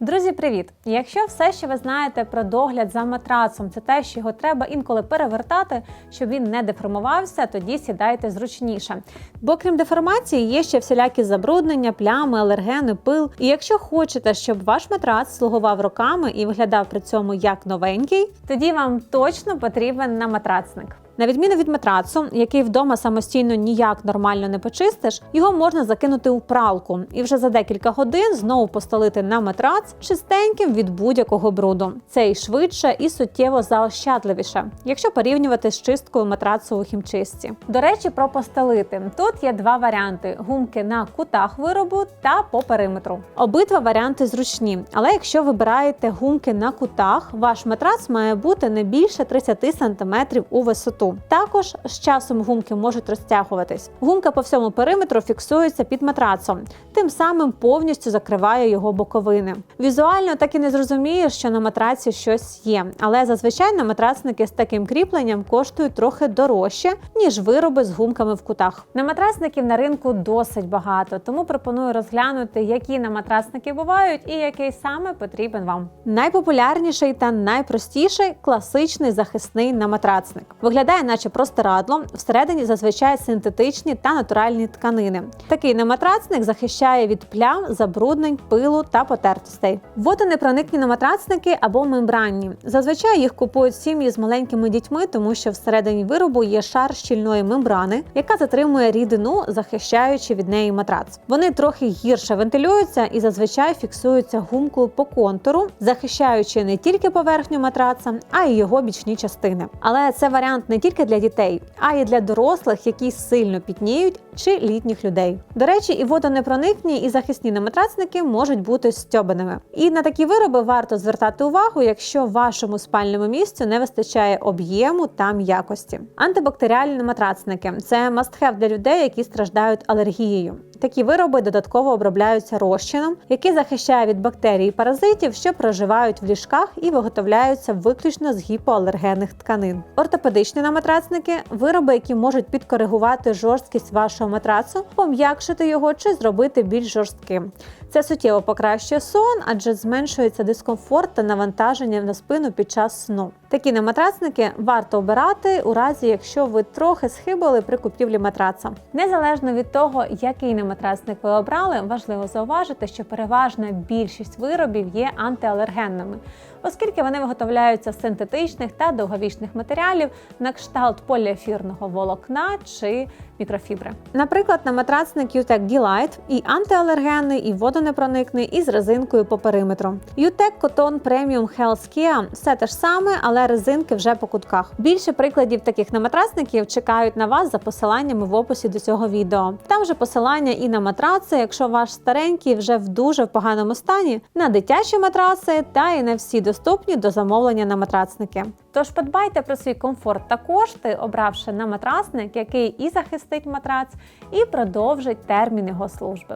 Друзі, привіт! Якщо все, що ви знаєте про догляд за матрацом, це те, що його треба інколи перевертати, щоб він не деформувався, тоді сідайте зручніше. Бо крім деформації, є ще всілякі забруднення, плями, алергени, пил. І якщо хочете, щоб ваш матрац слугував роками і виглядав при цьому як новенький, тоді вам точно потрібен наматрацник. На відміну від матрацу, який вдома самостійно ніяк нормально не почистиш, його можна закинути у пралку і вже за декілька годин знову постелити на матрац чистеньким від будь-якого бруду. Це і швидше, і суттєво заощадливіше, якщо порівнювати з чисткою матрацу у хімчистці. До речі, про постелити. Тут є два варіанти: гумки на кутах виробу та по периметру. Обидва варіанти зручні, але якщо вибираєте гумки на кутах, ваш матрац має бути не більше 30 см у висоту. Також з часом гумки можуть розтягуватись. Гумка по всьому периметру фіксується під матрацом, тим самим повністю закриває його боковини. Візуально так і не зрозумієш, що на матраці щось є, але зазвичай на матрацники з таким кріпленням коштують трохи дорожче, ніж вироби з гумками в кутах. На матрацників на ринку досить багато, тому пропоную розглянути, які на матрацники бувають і який саме потрібен вам. Найпопулярніший та найпростіший класичний захисний наматрацник. Виглядає, наче простирадло, всередині зазвичай синтетичні та натуральні тканини. Такий наматрацник захищає від плям, забруднень, пилу та потертостей. Водонепроникні наматрацники або мембранні. Зазвичай їх купують сім'ї з маленькими дітьми, тому що всередині виробу є шар щільної мембрани, яка затримує рідину, захищаючи від неї матрац. Вони трохи гірше вентилюються і зазвичай фіксуються гумкою по контуру, захищаючи не тільки поверхню матраца, а й його бічні частини. Але це варіант не тільки для дітей, а й для дорослих, які сильно пітніють, чи літніх людей. До речі, і водонепроникні, і захисні наматрацники можуть бути стьобаними. І на такі вироби варто звертати увагу, якщо вашому спальному місцю не вистачає об'єму та м'якості. Антибактеріальні матрацники це must-have для людей, які страждають алергією. Такі вироби додатково обробляються розчином, який захищає від бактерій і паразитів, що проживають в ліжках і виготовляються виключно з гіпоалергенних тканин. Ортопедичні наматрацники вироби, які можуть підкоригувати жорсткість вашого матрацу, пом'якшити його чи зробити більш жорстким. Це суттєво покращує сон, адже зменшується дискомфорт та навантаження на спину під час сну. Такі наматрацники варто обирати у разі, якщо ви трохи схибили при купівлі матраца. Незалежно від того, який наматрацник ви обрали, важливо зауважити, що переважна більшість виробів є антиалергенними, оскільки вони виготовляються з синтетичних та довговічних матеріалів на кшталт поліефірного волокна чи мікрофібри. Наприклад, на матрацник UTEC Delight і антиалергенний, і водонепроникний, і з резинкою по периметру. UTEC Cotton Premium Health Care – все те ж саме, але резинки вже по кутках. Більше прикладів таких наматрацників чекають на вас за посиланнями в описі до цього відео. Там же посилання і на матраци, якщо ваш старенький вже в дуже поганому стані, на дитячі матраци та і на всі доступні до замовлення на матрацники. Тож подбайте про свій комфорт та кошти, обравши на матрасник, який і захистить матрац, і продовжить термін його служби.